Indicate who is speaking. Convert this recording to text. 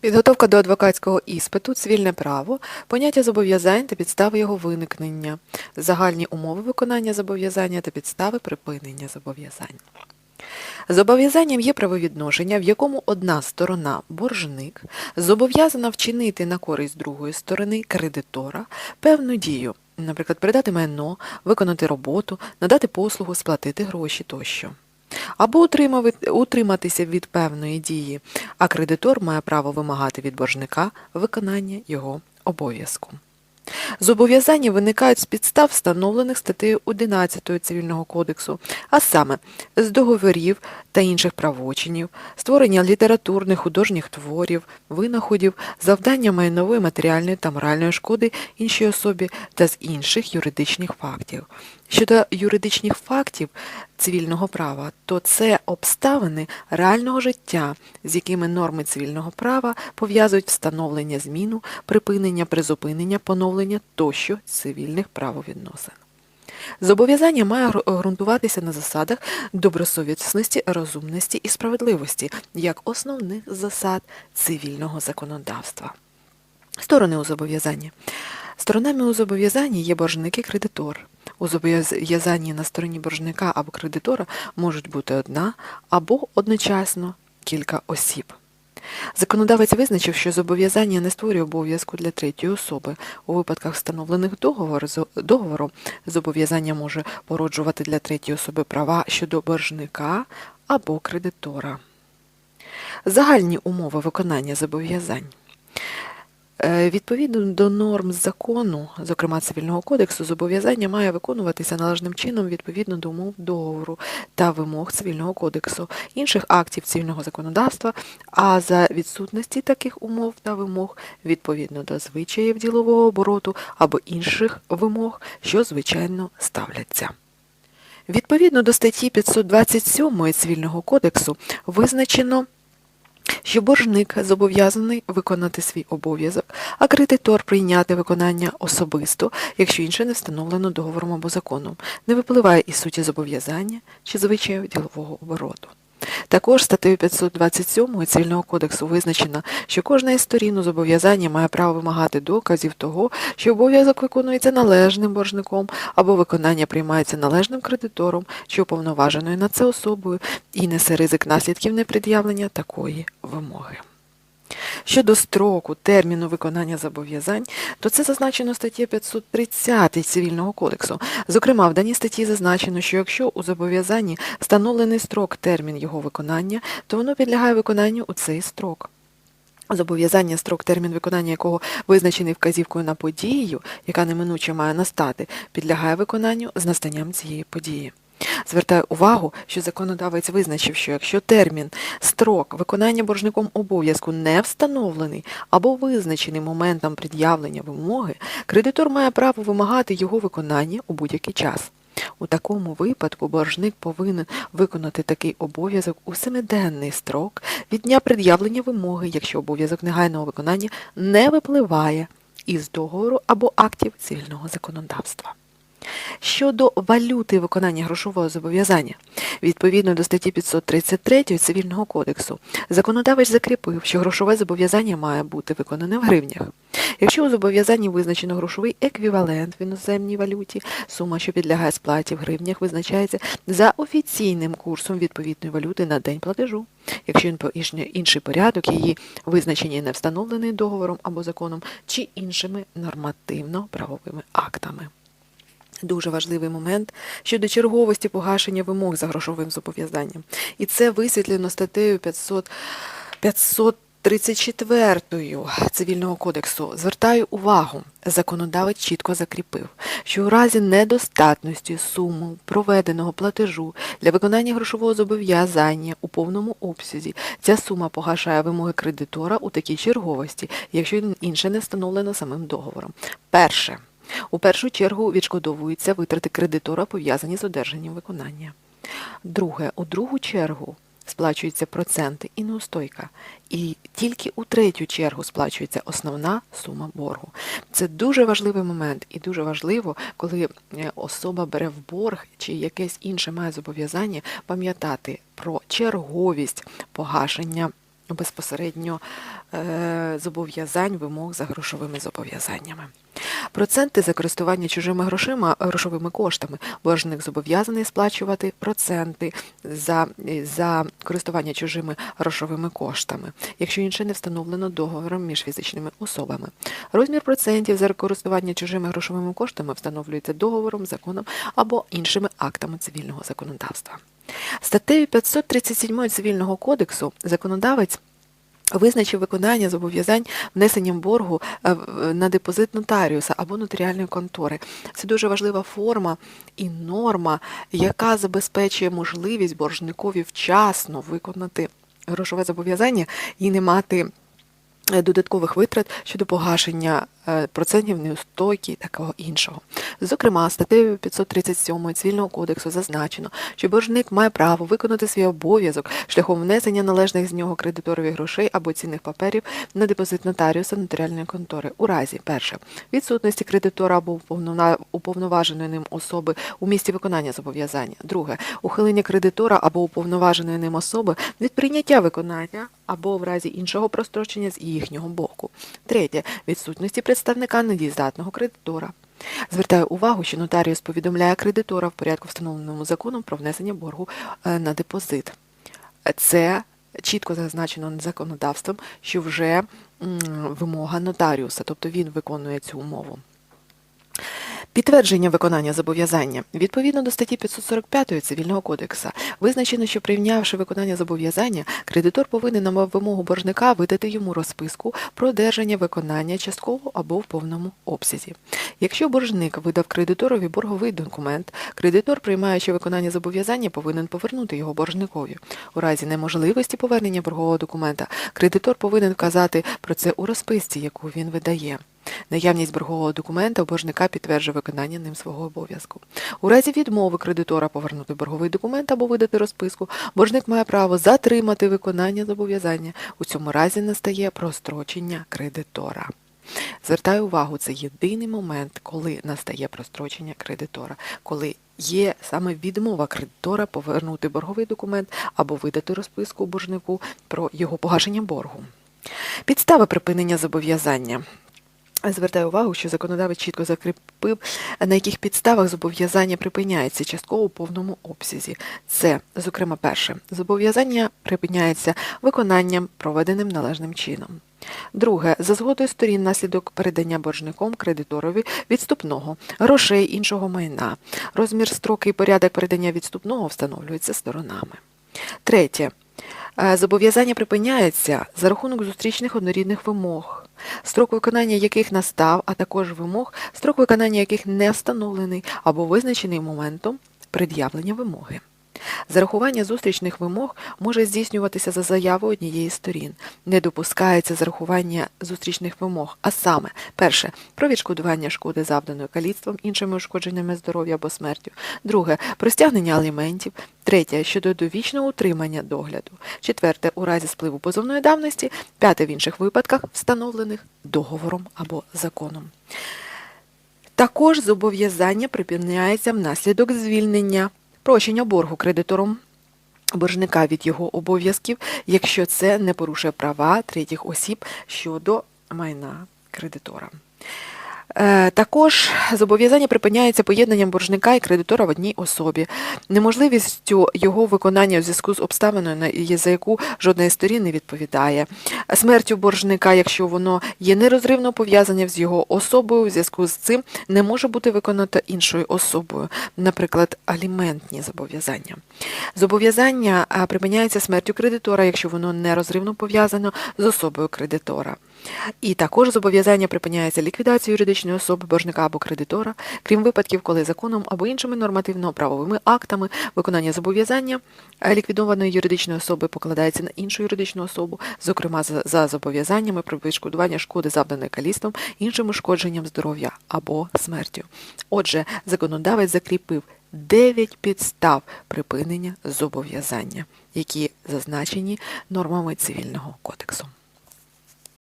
Speaker 1: Підготовка до адвокатського іспиту, цивільне право, поняття зобов'язань та підстави його виникнення, загальні умови виконання зобов'язання та підстави припинення зобов'язань. Зобов'язанням є правовідношення, в якому одна сторона, боржник, зобов'язана вчинити на користь другої сторони, кредитора, певну дію, наприклад, передати майно, виконати роботу, надати послугу, сплатити гроші тощо. Або утриматися від певної дії, а кредитор має право вимагати від боржника виконання його обов'язку. Зобов'язання виникають з підстав, встановлених статтею 11 Цивільного кодексу, а саме з договорів та інших правочинів, створення літературних, художніх творів, винаходів, завдання майнової, матеріальної та моральної шкоди іншій особі та з інших юридичних фактів. Щодо юридичних фактів цивільного права, то це обставини реального життя, з якими норми цивільного права пов'язують встановлення зміну, припинення, призупинення, поновлення тощо цивільних правовідносин. Зобов'язання має ґрунтуватися на засадах добросовісності, розумності і справедливості як основних засад цивільного законодавства. Сторони у зобов'язанні. Сторонами у зобов'язанні є боржник і кредитор. У зобов'язанні на стороні боржника або кредитора можуть бути одна або одночасно кілька осіб. Законодавець визначив, що зобов'язання не створює обов'язку для третьої особи. У випадках, встановлених договор, договору зобов'язання може породжувати для третьої особи права щодо боржника або кредитора. Загальні умови виконання зобов'язань. Е, Відповідно до норм закону, зокрема Цивільного кодексу, зобов'язання має виконуватися належним чином відповідно до умов договору та вимог Цивільного кодексу, інших актів цивільного законодавства, а за відсутності таких умов та вимог відповідно до звичаїв ділового обороту або інших вимог, що звичайно ставляться. Відповідно до статті 527 Цивільного кодексу визначено що боржник зобов'язаний виконати свій обов'язок, а кредитор прийняти виконання особисто, якщо інше не встановлено договором або законом, не випливає із суті зобов'язання чи звичаю ділового обороту. Також статтею 527 Цивільного кодексу визначено, що кожна із сторін у зобов'язанні має право вимагати доказів того, що обов'язок виконується належним боржником або виконання приймається належним кредитором чи уповноваженою на це особою і несе ризик наслідків непред'явлення такої вимоги. Щодо строку, терміну виконання зобов'язань, то це зазначено статті 530 Цивільного кодексу. Зокрема, в даній статті зазначено, що якщо у зобов'язанні встановлений строк термін його виконання, то воно підлягає виконанню у цей строк. Зобов'язання, строк, термін виконання якого визначений вказівкою на подію, яка неминуче має настати, підлягає виконанню з настанням цієї події. Звертаю увагу, що законодавець визначив, що якщо термін, строк виконання боржником обов'язку не встановлений або визначений моментом пред'явлення вимоги, кредитор має право вимагати його виконання у будь-який час. У такому випадку боржник повинен виконати такий обов'язок у семиденний строк від дня пред'явлення вимоги, якщо обов'язок негайного виконання не випливає із договору або актів цивільного законодавства. Щодо валюти виконання грошового зобов'язання, відповідно до статті 533 Цивільного кодексу, законодавець закріпив, що грошове зобов'язання має бути виконане в гривнях. Якщо у зобов'язанні визначено грошовий еквівалент в іноземній валюті, сума, що підлягає сплаті в гривнях, визначається за офіційним курсом відповідної валюти на день платежу. Якщо інший порядок, її визначення не встановлений договором або законом чи іншими нормативно-правовими актами. Дуже важливий момент щодо черговості погашення вимог за грошовим зобов'язанням. І це висвітлено статтею 500, 534 Цивільного кодексу. Звертаю увагу, законодавець чітко закріпив, що у разі недостатності суми проведеного платежу для виконання грошового зобов'язання у повному обсязі, ця сума погашає вимоги кредитора у такій черговості, якщо інше не встановлено самим договором. Перше. У першу чергу відшкодовуються витрати кредитора, пов'язані з одержанням виконання. Друге, у другу чергу сплачуються проценти і неустойка. І тільки у третю чергу сплачується основна сума боргу. Це дуже важливий момент, і дуже важливо, коли е, особа бере в борг чи якесь інше має зобов'язання, пам'ятати про черговість погашення безпосередньо е, зобов'язань, вимог за грошовими зобов'язаннями. Проценти за користування чужими грошима, грошовими коштами. Боржник зобов'язаний сплачувати проценти за, за користування чужими грошовими коштами, якщо інше не встановлено договором між фізичними особами. Розмір процентів за користування чужими грошовими коштами встановлюється договором, законом або іншими актами цивільного законодавства. Статтею 537 Цивільного кодексу законодавець визначив виконання зобов'язань внесенням боргу е, на депозит нотаріуса або нотаріальної контори. Це дуже важлива форма і норма, яка забезпечує можливість боржникові вчасно виконати грошове зобов'язання і не мати додаткових витрат щодо погашення е, процентів неустойки і такого іншого. Зокрема, статтею 537 Цивільного кодексу зазначено, що боржник має право виконати свій обов'язок шляхом внесення належних з нього кредиторові грошей або цінних паперів на депозит нотаріуса нотаріальної контори у разі перше відсутності кредитора або уповноваженої ним особи у місці виконання зобов'язання. Друге ухилення кредитора або уповноваженої ним особи від прийняття виконання або в разі іншого прострочення з їхнього боку. Третє відсутності представника недієздатного кредитора. Звертаю увагу, що нотаріус повідомляє кредитора в порядку, встановленому законом про внесення боргу е, на депозит. Це чітко зазначено законодавством, що вже вимога нотаріуса, тобто він виконує цю умову. Підтвердження виконання зобов'язання. Відповідно до статті 545 Цивільного кодексу визначено, що прийнявши виконання зобов'язання, кредитор повинен на вимогу боржника видати йому розписку про одержання виконання частково або в повному обсязі. Якщо боржник видав кредиторові борговий документ, кредитор, приймаючи виконання зобов'язання, повинен повернути його боржникові. У разі неможливості повернення боргового документа, кредитор повинен вказати про це у розписці, яку він видає. Наявність боргового документа боржника підтверджує виконання ним свого обов'язку. У разі відмови кредитора повернути борговий документ або видати розписку, боржник має право затримати виконання зобов'язання. У цьому разі настає прострочення кредитора. Звертаю увагу, це єдиний момент, коли настає прострочення кредитора, коли є саме відмова кредитора повернути борговий документ або видати розписку боржнику про його погашення боргу. Підстави припинення зобов'язання. Звертаю увагу, що законодавець чітко закріпив, на яких підставах зобов'язання припиняється частково у повному обсязі. Це, зокрема, перше, зобов'язання припиняється виконанням, проведеним належним чином. Друге, за згодою сторін наслідок передання боржником кредиторові відступного, грошей іншого майна. Розмір строки і порядок передання відступного встановлюються сторонами. Третє. Е, Зобов'язання припиняється за рахунок зустрічних однорідних вимог, строк виконання яких настав, а також вимог, строк виконання яких не встановлений або визначений моментом пред'явлення вимоги. Зарахування зустрічних вимог може здійснюватися за заявою однієї з сторін. Не допускається зарахування зустрічних вимог, а саме, перше, про відшкодування шкоди, завданої каліцтвом, іншими ушкодженнями здоров'я або смертю. Друге, про стягнення аліментів. Третє, щодо довічного утримання догляду. Четверте, у разі спливу позовної давності. П'яте, в інших випадках, встановлених договором або законом. Також зобов'язання припиняється внаслідок звільнення, прощення боргу кредитором боржника від його обов'язків, якщо це не порушує права третіх осіб щодо майна кредитора. Е, Також зобов'язання припиняється поєднанням боржника і кредитора в одній особі, неможливістю його виконання у зв'язку з обставиною, за яку жодна із сторін не відповідає, смертю боржника, якщо воно є нерозривно пов'язане з його особою, у зв'язку з цим не може бути виконано іншою особою, наприклад, аліментні зобов'язання. Зобов'язання припиняється смертю кредитора, якщо воно нерозривно пов'язано з особою кредитора. І також зобов'язання припиняється ліквідацією юридичної особи боржника або кредитора, крім випадків, коли законом або іншими нормативно-правовими актами виконання зобов'язання ліквідованої юридичної особи покладається на іншу юридичну особу, зокрема за, за зобов'язаннями про відшкодування шкоди, завданої калістом, іншим ушкодженням здоров'я або смертю. Отже, законодавець закріпив 9 підстав припинення зобов'язання, які зазначені нормами цивільного кодексу.